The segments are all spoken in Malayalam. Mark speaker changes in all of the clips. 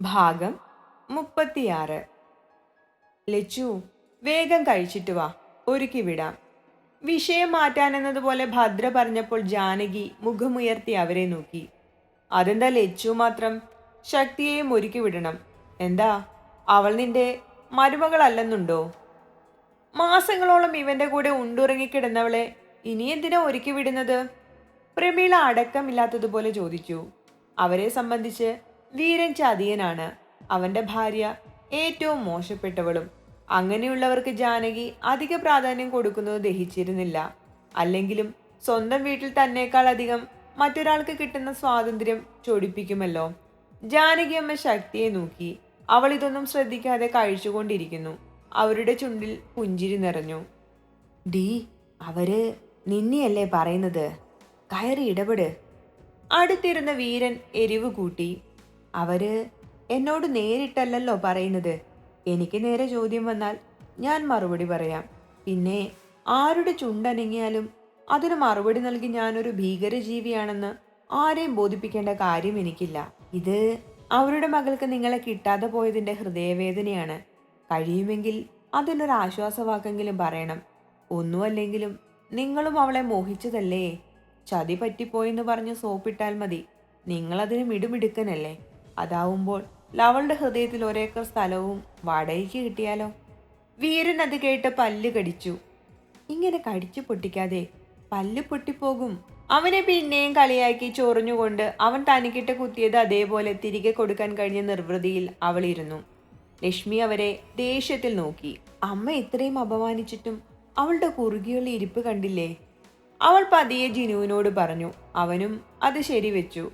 Speaker 1: ഭാഗം മുപ്പത്തിയാറ്. ലച്ചു വേഗം കഴിച്ചിട്ട് വാ. ഒരുക്കി വിടാം. വിഷയം മാറ്റാനെന്നതുപോലെ ഭദ്ര പറഞ്ഞപ്പോൾ ജാനകി മുഖമുയർത്തി അവരെ നോക്കി. അതെന്താ ലച്ചു മാത്രം? ശക്തിയെയും ഒരുക്കി വിടണം. എന്താ? അവൾ നിന്റെ മരുമകളല്ലെന്നുണ്ടോ? മാസങ്ങളോളം ഇവന്റെ കൂടെ ഉണ്ടുറങ്ങിക്കിടന്നവളെ ഇനി എന്തിനാ ഒരുക്കി വിടുന്നത്? പ്രമീള അടക്കമില്ലാത്തതുപോലെ ചോദിച്ചു. അവരെ സംബന്ധിച്ച് വീരൻ ചതിയനാണ് അവന്റെ ഭാര്യ ഏറ്റവും മോശപ്പെട്ടവളും. അങ്ങനെയുള്ളവർക്ക് ജാനകി അധിക പ്രാധാന്യം കൊടുക്കുന്നത് ദഹിച്ചിരുന്നില്ല. അല്ലെങ്കിലും സ്വന്തം വീട്ടിൽ തന്നേക്കാൾ അധികം മറ്റൊരാൾക്ക് കിട്ടുന്ന സ്വാതന്ത്ര്യം ചൊടിപ്പിക്കുമല്ലോ. ജാനകി അമ്മ ശക്തിയെ നോക്കി അവൾ ഇതൊന്നും ശ്രദ്ധിക്കാതെ കഴിച്ചുകൊണ്ടിരിക്കുന്നു. അവരുടെ ചുണ്ടിൽ പുഞ്ചിരി നിറഞ്ഞു. ഡി അവർ നിന്നെയല്ലേ പറയുന്നത്? കയറി ഇടപെട്. അടുത്തിരുന്ന വീരൻ എരിവ് കൂട്ടി അവർ എന്നോട് നേരിട്ടല്ലല്ലോ പറയുന്നത്. എനിക്ക് നേരെ ചോദ്യം വന്നാൽ ഞാൻ മറുപടി പറയാം. പിന്നെ ആരുടെ ചുണ്ടനങ്ങിയാലും അതിന് മറുപടി നൽകി ഞാനൊരു ഭീകരജീവിയാണെന്ന് ആരെയും ബോധിപ്പിക്കേണ്ട കാര്യം എനിക്കില്ല. ഇത് അവരുടെ മകൾക്ക് നിങ്ങളെ കിട്ടാതെ പോയതിന്റെ ഹൃദയവേദനയാണ്. കഴിയുമെങ്കിൽ അതിനൊരു ആശ്വാസവാക്കെങ്കിലും പറയണം. ഒന്നുമല്ലെങ്കിലും നിങ്ങളും അവളെ മോഹിച്ചതല്ലേ? ചതി പറ്റിപ്പോയെന്ന് പറഞ്ഞ് സോപ്പിട്ടാൽ മതി. നിങ്ങളതിന് മിടുമിടുക്കനല്ലേ? അതാവുമ്പോൾ ലവളുടെ ഹൃദയത്തിൽ ഒരേക്കർ സ്ഥലവും വാടകയ്ക്ക് കിട്ടിയാലോ? വീരൻ അത് കേട്ട് പല്ല് കടിച്ചു. ഇങ്ങനെ കടിച്ചു പൊട്ടിക്കാതെ പല്ല് പൊട്ടിപ്പോകും. അവനെ പിന്നെയും കളിയാക്കി ചൊറിഞ്ഞുകൊണ്ട് അവൻ തനിക്കിട്ട് കുത്തിയത് അതേപോലെ തിരികെ കൊടുക്കാൻ കഴിഞ്ഞ നിർവൃതിയിൽ അവളിരുന്നു. ലക്ഷ്മി അവരെ ദേഷ്യത്തിൽ നോക്കി. അമ്മ ഇത്രയും അപമാനിച്ചിട്ടും അവളുടെ കുറുകിയുള്ള ഇരിപ്പ് കണ്ടില്ലേ? അവൾ പതിയെ ജിനുവിനോട് പറഞ്ഞു. അവനും അത് ശരിവെച്ചു.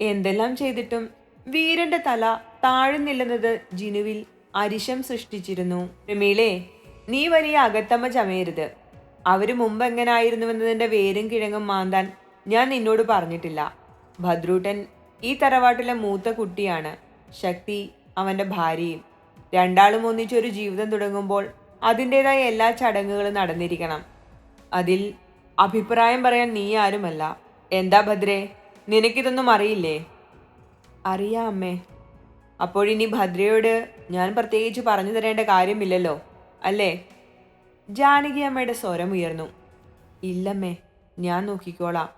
Speaker 1: എന്തെല്ലാം ചെയ്തിട്ടും വീരന്റെ തല താഴ്ന്നില്ലെന്നത് ജിനുവിൽ അരിശം സൃഷ്ടിച്ചിരുന്നു. പ്രമീളെ നീ വലിയ അകത്തമ്മ ചമയരുത്. അവർ മുമ്പ് എങ്ങനായിരുന്നുവെന്നതിന്റെ വേരും കിഴങ്ങും മാന്താൻ ഞാൻ നിന്നോട് പറഞ്ഞിട്ടില്ല. ഭദ്രൂട്ടൻ ഈ തറവാട്ടിലെ മൂത്ത കുട്ടിയാണ്. ശക്തി അവന്റെ ഭാര്യയും. രണ്ടാളും ഒന്നിച്ചൊരു ജീവിതം തുടങ്ങുമ്പോൾ അതിന്റെതായ എല്ലാ ചടങ്ങുകളും നടന്നിരിക്കണം. അതിൽ അഭിപ്രായം പറയാൻ നീ ആരുമല്ല. എന്താ ഭദ്രേ? നിനക്കിതൊന്നും അറിയില്ലേ? അറിയാം അമ്മേ അപ്പോഴിനി ഭദ്രയോട് ഞാൻ പ്രത്യേകിച്ച് പറഞ്ഞു തരേണ്ട കാര്യമില്ലല്ലോ അല്ലേ? ജാനകി അമ്മയുടെ സ്വരം ഉയർന്നു. ഇല്ലമ്മേ ഞാൻ നോക്കിക്കോളാം.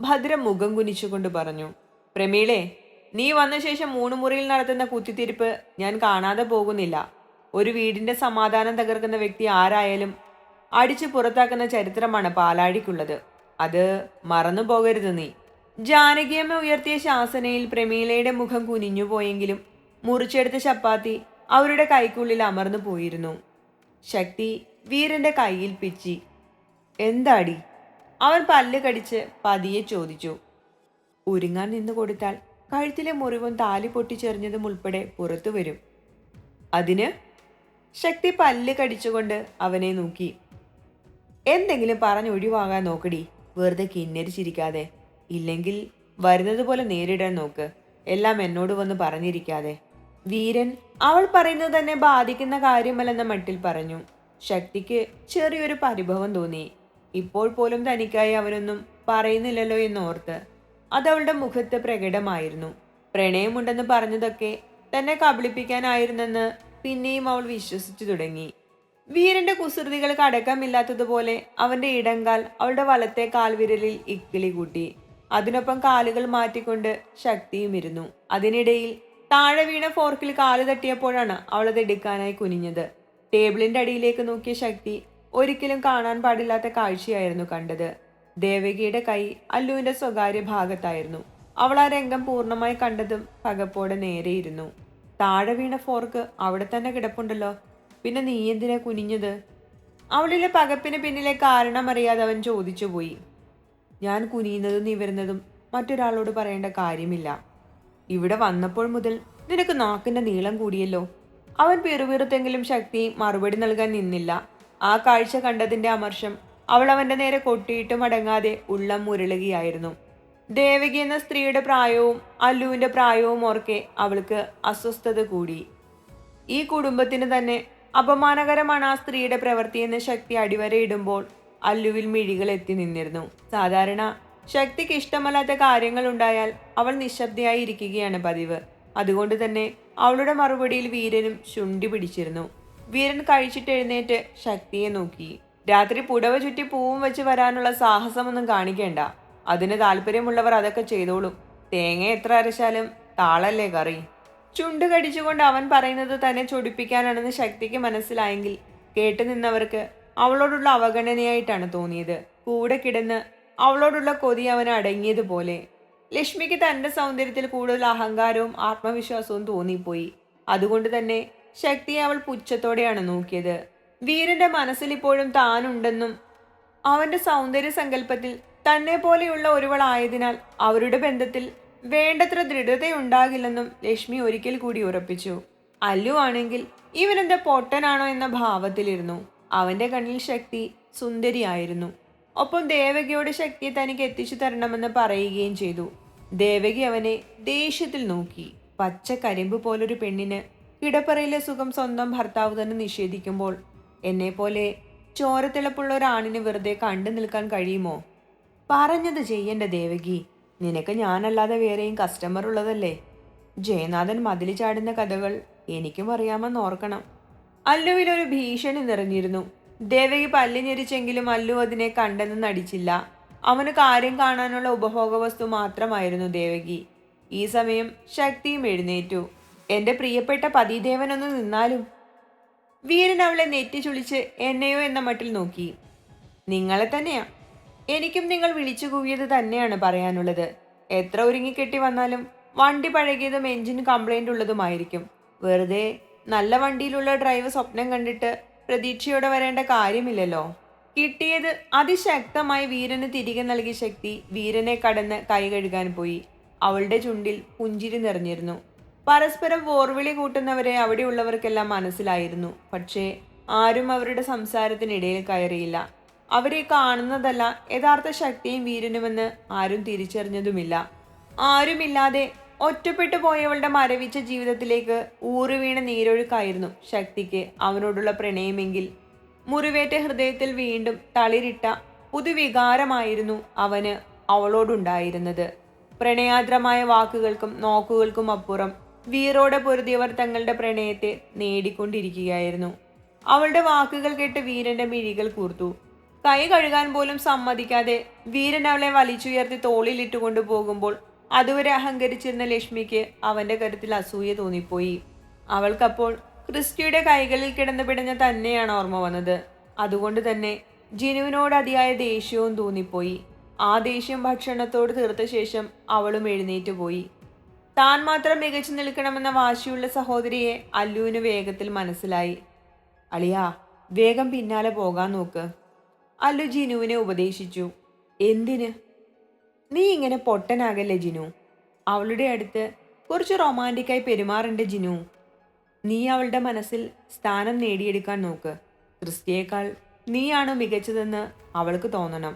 Speaker 1: ഭദ്ര മുഖം കുനിച്ചുകൊണ്ട് പറഞ്ഞു പ്രമീളെ നീ വന്ന ശേഷം മൂന്ന് മുറിയിൽ നടത്തുന്ന കുത്തിത്തിരിപ്പ് ഞാൻ കാണാതെ പോകുന്നില്ല. ഒരു വീടിന്റെ സമാധാനം തകർക്കുന്ന വ്യക്തി ആരായാലും അടിച്ചു പുറത്താക്കുന്ന ചരിത്രമാണ് പാലാഴിക്കുള്ളത്. അത് മറന്നു പോകരുത് നീ. ജാനകിയമ്മ ഉയർത്തിയ ശാസനയിൽ പ്രമീലയുടെ മുഖം കുനിഞ്ഞുപോയെങ്കിലും മുറിച്ചെടുത്ത ചപ്പാത്തി അവരുടെ കൈക്കുള്ളിൽ അമർന്നു പോയിരുന്നു. ശക്തി വീരന്റെ കയ്യിൽ പിച്ചി. എന്താടി? അവൻ പല്ല് കടിച്ച് പതിയെ ചോദിച്ചു. ഉരുങ്ങാൻ നിന്ന് കൊടുത്താൽ കഴുത്തിലെ മുറിവും താലി പൊട്ടിച്ചെറിഞ്ഞതും ഉൾപ്പെടെ പുറത്തു വരും. അതിന്? ശക്തി പല്ല് കടിച്ചുകൊണ്ട് അവനെ നോക്കി. എന്തെങ്കിലും പറഞ്ഞൊഴിവാകാൻ നോക്കടി. വെറുതെ കിന്നരിച്ചിരിക്കാതെ ഇല്ലെങ്കിൽ വരുന്നത് പോലെ നേരിടാൻ നോക്ക്. എല്ലാം എന്നോട് വന്ന് പറഞ്ഞിരിക്കാതെ. വീരൻ അവൾ പറയുന്നത് തന്നെ ബാധിക്കുന്ന കാര്യമല്ലെന്ന മട്ടിൽ പറഞ്ഞു. ശക്തിക്ക് ചെറിയൊരു പരിഭവം തോന്നി. ഇപ്പോൾ പോലും തനിക്കായി അവനൊന്നും പറയുന്നില്ലല്ലോ എന്നോർത്ത്. അതവളുടെ മുഖത്ത് പ്രകടമായിരുന്നു. പ്രണയമുണ്ടെന്ന് പറഞ്ഞതൊക്കെ തന്നെ കബളിപ്പിക്കാനായിരുന്നെന്ന് പിന്നെയും അവൾ വിശ്വസിച്ചു തുടങ്ങി. വീരന്റെ കുസൃതികൾക്ക് അടക്കമില്ലാത്തതുപോലെ അവന്റെ ഇടങ്കാൽ അവളുടെ വലത്തെ കാൽവിരലിൽ ഇക്കിളി കൂട്ടി. അതിനൊപ്പം കാലുകൾ മാറ്റിക്കൊണ്ട് ശക്തിയും ഇരുന്നു. അതിനിടയിൽ താഴെ വീണ ഫോർക്കിൽ കാൽ തട്ടിയപ്പോഴാണ് അവളത് എടുക്കാനായി കുനിഞ്ഞത്. ടേബിളിന്റെ അടിയിലേക്ക് നോക്കിയ ശക്തി ഒരിക്കലും കാണാൻ പാടില്ലാത്ത കാഴ്ചയായിരുന്നു കണ്ടത്. ദേവകിയുടെ കൈ അല്ലുവിന്റെ സ്വകാര്യ ഭാഗത്തായിരുന്നു. അവൾ ആ രംഗം പൂർണമായി കണ്ടതും പകപ്പോടെ നേരെയിരുന്നു താഴെ വീണ ഫോർക്ക് അവിടെ തന്നെ കിടപ്പുണ്ടല്ലോ. പിന്നെ നീ എന്തിനാ കുനിഞ്ഞത്? അവളിലെ പകപ്പിന് പിന്നിലെ കാരണം അറിയാതെ അവൻ ചോദിച്ചുപോയി. ഞാൻ കുനിയുന്നതും നിവരുന്നതും മറ്റൊരാളോട് പറയേണ്ട കാര്യമില്ല. ഇവിടെ വന്നപ്പോൾ മുതൽ നിനക്ക് നാക്കിന്റെ നീളം കൂടിയല്ലോ. അവൻ പിറുപിറുത്തെങ്കിലും ശക്തി മറുപടി നൽകാൻ നിന്നില്ല. ആ കാഴ്ച കണ്ടതിന്റെ അമർഷം അവൾ അവന്റെ നേരെ കൊട്ടിയിട്ടും അടങ്ങാതെ ഉള്ളം മുരളുകയായിരുന്നു. ദേവകി എന്ന സ്ത്രീയുടെ പ്രായവും അല്ലുവിന്റെ പ്രായവും ഓർക്കെ അവൾക്ക് അസ്വസ്ഥത കൂടി. ഈ കുടുംബത്തിന് തന്നെ അപമാനകരമാണ് ആ സ്ത്രീയുടെ പ്രവൃത്തി പ്രവൃത്തിയെന്ന് ശക്തി അടിവരയിടുമ്പോൾ അല്ലുവിൽ മിഴികൾ എത്തി നിന്നിരുന്നു. സാധാരണ ശക്തിക്ക് ഇഷ്ടമല്ലാത്ത കാര്യങ്ങൾ ഉണ്ടായാൽ അവൾ നിശബ്ദയായി ഇരിക്കുകയാണ് പതിവ്. അതുകൊണ്ട് തന്നെ അവളുടെ മറുപടിയിൽ വീരനും ചുണ്ടി പിടിച്ചിരുന്നു. വീരൻ കഴിച്ചിട്ട് എഴുന്നേറ്റ് ശക്തിയെ നോക്കി. രാത്രി പുടവ ചുറ്റി പൂവും വെച്ച് വരാനുള്ള സാഹസമൊന്നും കാണിക്കേണ്ട. അതിന് താല്പര്യമുള്ളവർ അതൊക്കെ ചെയ്തോളും. തേങ്ങ എത്ര അരച്ചാലും താളല്ലേ കറി. ചുണ്ട് കടിച്ചുകൊണ്ട് അവൻ പറയുന്നത് തന്നെ ചൊടിപ്പിക്കാനാണെന്ന് ശക്തിക്ക് മനസ്സിലായെങ്കിൽ കേട്ടു നിന്നവർക്ക് അവളോടുള്ള അവഗണനയായിട്ടാണ് തോന്നിയത്. കൂടെ കിടന്ന് അവളോടുള്ള കൊതി അവന് അടങ്ങിയതുപോലെ. ലക്ഷ്മിക്ക് തന്റെ സൗന്ദര്യത്തിൽ കൂടുതൽ അഹങ്കാരവും ആത്മവിശ്വാസവും തോന്നിപ്പോയി. അതുകൊണ്ട് തന്നെ ശക്തിയെ അവൾ പുച്ഛത്തോടെയാണ് നോക്കിയത്. വീരന്റെ മനസ്സിൽ ഇപ്പോഴും താനുണ്ടെന്നും അവന്റെ സൗന്ദര്യ സങ്കല്പത്തിൽ തന്നെ പോലെയുള്ള ഒരുവളായതിനാൽ അവരുടെ ബന്ധത്തിൽ വേണ്ടത്ര ദൃഢതയുണ്ടാകില്ലെന്നും ലക്ഷ്മി ഒരിക്കൽ കൂടി ഉറപ്പിച്ചു. അല്ലു ആണെങ്കിൽ ഇവനെന്താ പൊട്ടനാണോ എന്ന ഭാവത്തിലിരുന്നു. അവന്റെ കണ്ണിൽ ശക്തി സുന്ദരിയായിരുന്നു. ഒപ്പം ദേവകിയുടെ ശക്തിയെ തനിക്ക് എത്തിച്ചു തരണമെന്ന് പറയുകയും ചെയ്തു. ദേവകി അവനെ ദേഷ്യത്തിൽ നോക്കി. പച്ച കരിമ്പ് പോലൊരു പെണ്ണിന് കിടപ്പറയിലെ സുഖം സ്വന്തം ഭർത്താവ് തന്നെ നിഷേധിക്കുമ്പോൾ എന്നെപ്പോലെ ചോരത്തിളപ്പുള്ള ഒരാണിന് വെറുതെ കണ്ടു നിൽക്കാൻ കഴിയുമോ? പറഞ്ഞത് ചെയ്യണ്ട ദേവകി. നിനക്ക് ഞാനല്ലാതെ വേറെയും കസ്റ്റമർ ഉള്ളതല്ലേ? ജയനാഥൻ മതിലി ചാടുന്ന കഥകൾ എനിക്കും അറിയാമെന്ന് ഓർക്കണം. അല്ലുവിൽ ഒരു ഭീഷണി നിറഞ്ഞിരുന്നു. ദേവകി പല്ലിഞ്ഞെരിച്ചെങ്കിലും അല്ലു അതിനെ കണ്ടെന്ന് നടിച്ചില്ല. അവന് കാര്യം കാണാനുള്ള ഉപഭോഗ വസ്തു മാത്രമായിരുന്നു ദേവകി. ഈ സമയം ശക്തിയും എഴുന്നേറ്റു. എന്റെ പ്രിയപ്പെട്ട പതിദേവനൊന്ന് നിന്നാലും. വീരൻ അവളെ നെറ്റി ചുളിച്ച് എന്നെയോ എന്ന മട്ടിൽ നോക്കി. നിങ്ങളെ തന്നെയാ. എനിക്കും നിങ്ങൾ വിളിച്ചു കൂവിയത് തന്നെയാണ് പറയാനുള്ളത്. എത്ര ഒരുങ്ങിക്കെട്ടി വന്നാലും വണ്ടി പഴകിയതും എഞ്ചിന് കംപ്ലൈന്റ് ഉള്ളതുമായിരിക്കും. വെറുതെ നല്ല വണ്ടിയിലുള്ള ഡ്രൈവർ സ്വപ്നം കണ്ടിട്ട് പ്രതീക്ഷയോടെ വരേണ്ട കാര്യമില്ലല്ലോ. കിട്ടിയത് അതിശക്തമായി വീരന് തിരികെ നൽകിയ ശക്തി വീരനെ കടന്ന് കൈ കഴുകാൻ പോയി. അവളുടെ ചുണ്ടിൽ പുഞ്ചിരി നിറഞ്ഞിരുന്നു. പരസ്പരം വോർവിളി കൂട്ടുന്നവരെ അവിടെയുള്ളവർക്കെല്ലാം മനസ്സിലായിരുന്നു. പക്ഷേ ആരും അവരുടെ സംസാരത്തിനിടയിൽ കയറിയില്ല. അവരെ കാണുന്നതല്ല യഥാർത്ഥ ശക്തിയും വീരനുമെന്ന് ആരും തിരിച്ചറിഞ്ഞതുമില്ല. ആരുമില്ലാതെ ഒറ്റപ്പെട്ടു പോയവളുടെ മരവിച്ച ജീവിതത്തിലേക്ക് ഊറുവീണ നീരൊഴുക്കായിരുന്നു ശക്തിക്ക് അവനോടുള്ള പ്രണയമെങ്കിൽ. മുറിവേറ്റ ഹൃദയത്തിൽ വീണ്ടും തളിരിട്ട പുതുവികാരമായിരുന്നു അവന് അവളോടുണ്ടായിരുന്നത്. പ്രണയാദ്രമായ വാക്കുകൾക്കും നോക്കുകൾക്കും അപ്പുറം വീറോടെ പൊരുതിയവർ തങ്ങളുടെ പ്രണയത്തെ നേടിക്കൊണ്ടിരിക്കുകയായിരുന്നു. അവളുടെ വാക്കുകൾ കേട്ട് വീരന്റെ മിഴികൾ കൂർത്തു. കൈ കഴുകാൻ പോലും സമ്മതിക്കാതെ വീരൻ അവളെ വലിച്ചുയർത്തി തോളിലിട്ടുകൊണ്ടു പോകുമ്പോൾ അതുവരെ അഹങ്കരിച്ചിരുന്ന ലക്ഷ്മിക്ക് അവന്റെ കരുത്തിൽ അസൂയ തോന്നിപ്പോയി. അവൾക്കപ്പോൾ ക്രിസ്റ്റിയുടെ കൈകളിൽ കിടന്നു പിടഞ്ഞ തന്നെയാണ് ഓർമ്മ വന്നത്. അതുകൊണ്ട് തന്നെ ജിനുവിനോട് അതിയായ ദേഷ്യവും തോന്നിപ്പോയി. ആ ദേഷ്യം ഭക്ഷണത്തോട് തീർത്ത ശേഷം അവളും എഴുന്നേറ്റ് പോയി. താൻ മാത്രം മികച്ചു നിൽക്കണമെന്ന വാശിയുള്ള സഹോദരിയെ അല്ലുവിന് വേഗത്തിൽ മനസ്സിലായി. അളിയാ വേഗം പിന്നാലെ പോകാൻ നോക്ക് അല്ലു ജിനുവിനെ ഉപദേശിച്ചു. എന്തിന്? നീ ഇങ്ങനെ പൊട്ടനാകല്ലേ ജിനു? അവളുടെ അടുത്ത് കുറച്ച് റൊമാന്റിക്കായി പെരുമാറേണ്ട ജിനു. നീ അവളുടെ മനസ്സിൽ സ്ഥാനം നേടിയെടുക്കാൻ നോക്ക്. ക്രിസ്റ്റിയേക്കാൾ നീയാണ് മികച്ചതെന്ന് അവൾക്ക് തോന്നണം.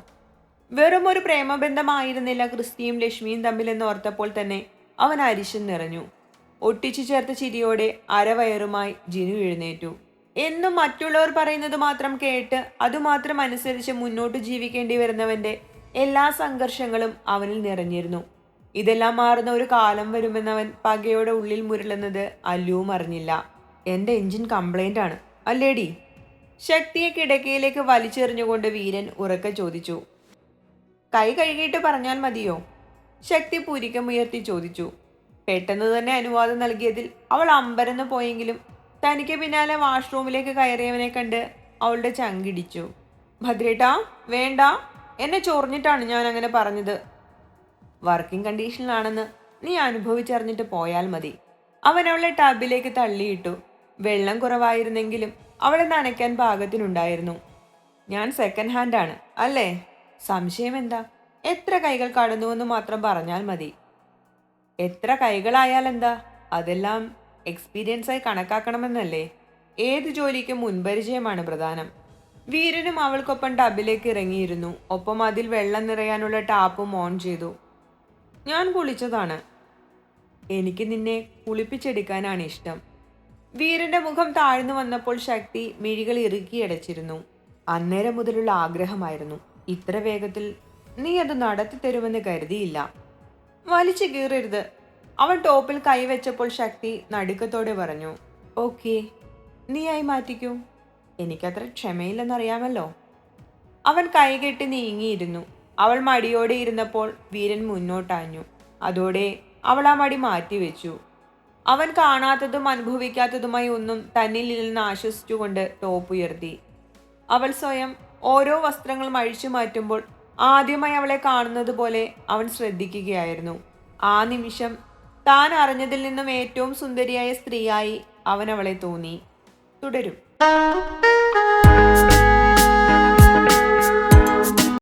Speaker 1: വെറും ഒരു പ്രേമബന്ധമായിരുന്നില്ല ക്രിസ്റ്റിയും ലക്ഷ്മിയും തമ്മിലെന്ന് ഓർത്തപ്പോൾ തന്നെ അവൻ അരിശം നിറഞ്ഞു. ഒട്ടിച്ചു ചേർത്ത ചിരിയോടെ അരവയറുമായി ജിനു എഴുന്നേറ്റു. എന്നും മറ്റുള്ളവർ പറയുന്നത് മാത്രം കേട്ട് അതുമാത്രം അനുസരിച്ച് മുന്നോട്ട് ജീവിക്കേണ്ടി വരുന്നവന്റെ എല്ലാ സംഘർഷങ്ങളും അവനിൽ നിറഞ്ഞിരുന്നു. ഇതെല്ലാം മാറുന്ന ഒരു കാലം വരുമെന്നവൻ പകയോടെ ഉള്ളിൽ മുരളുന്നത് അല്ലുവും അറിഞ്ഞില്ല. എന്റെ എഞ്ചിൻ കംപ്ലൈന്റ് ആണ്. അല്ലേടി? ശക്തിയെ കിടക്കയിലേക്ക് വലിച്ചെറിഞ്ഞുകൊണ്ട് വീരൻ ഉറക്കെ ചോദിച്ചു. കൈ കഴുകിയിട്ട് പറഞ്ഞാൽ മതിയോ? ശക്തി പൂരിക്കമുയർത്തി ചോദിച്ചു. പെട്ടെന്ന് തന്നെ അനുവാദം നൽകിയതിൽ അവൾ അമ്പരന്ന് പോയെങ്കിലും തനിക്ക് പിന്നാലെ വാഷ്റൂമിലേക്ക് കയറിയവനെ കണ്ട് അവളുടെ ചങ്കിടിച്ചു. ഭദ്രേട്ടാ വേണ്ട. എന്നെ ചൊറിഞ്ഞിട്ടാണ് ഞാൻ അങ്ങനെ പറഞ്ഞത്. വർക്കിംഗ് കണ്ടീഷനിലാണെന്ന് നീ അനുഭവിച്ചറിഞ്ഞിട്ട് പോയാൽ മതി. അവൻ അവളെ ടബിലേക്ക് തള്ളിയിട്ടു. വെള്ളം കുറവായിരുന്നെങ്കിലും അവളെ നനയ്ക്കാൻ പാകത്തിനുണ്ടായിരുന്നു. ഞാൻ സെക്കൻഡ് ഹാൻഡ് ആണ് അല്ലേ? സംശയം എന്താ എത്ര കൈകൾ കടന്നുവെന്ന് മാത്രം പറഞ്ഞാൽ മതി. എത്ര കൈകളായാൽ എന്താ അതെല്ലാം എക്സ്പീരിയൻസായി കണക്കാക്കണമെന്നല്ലേ? ഏത് ജോലിക്കും മുൻപരിചയമാണ് പ്രധാനം. വീരനും അവൾക്കൊപ്പം ടബിലേക്ക് ഇറങ്ങിയിരുന്നു. ഒപ്പം അതിൽ വെള്ളം നിറയാനുള്ള ടാപ്പും ഓൺ ചെയ്തു. ഞാൻ കുളിച്ചതാണ്. എനിക്ക് നിന്നെ കുളിപ്പിച്ചെടുക്കാനാണ് ഇഷ്ടം. വീരന്റെ മുഖം താഴ്ന്നു വന്നപ്പോൾ ശക്തി മിഴികൾ ഇറുക്കിയടച്ചിരുന്നു അന്നേരം മുതലുള്ള ആഗ്രഹമായിരുന്നു. ഇത്ര വേഗത്തിൽ നീ അത് നടത്തി തരുമെന്ന് കരുതിയില്ല. വലിച്ചു കീറരുത്. അവൻ ടോപ്പിൽ കൈവച്ചപ്പോൾ ശക്തി നടുക്കത്തോടെ പറഞ്ഞു ഓക്കെ നീയായി മാറ്റിക്കൂ. എനിക്കത്ര ക്ഷമയില്ലെന്നറിയാമല്ലോ. അവൻ കൈകെട്ടി നീങ്ങിയിരുന്നു. അവൾ മടിയോടെ ഇരുന്നപ്പോൾ വീരൻ മുന്നോട്ടാഞ്ഞു. അതോടെ അവൾ ആ മടി മാറ്റിവെച്ചു. അവൻ കാണാത്തതും അനുഭവിക്കാത്തതുമായി ഒന്നും തന്നിൽ നിന്ന് ആശ്വസിച്ചുകൊണ്ട് ടോപ്പ് ഉയർത്തി. അവൾ സ്വയം ഓരോ വസ്ത്രങ്ങളും അഴിച്ചു മാറ്റുമ്പോൾ ആദ്യമായി അവളെ കാണുന്നത് പോലെ അവൻ ശ്രദ്ധിക്കുകയായിരുന്നു. ആ നിമിഷം താൻ അറിഞ്ഞതിൽ നിന്നും ഏറ്റവും സുന്ദരിയായ സ്ത്രീയായി അവൻ അവളെ തോന്നി. തുടരും. Música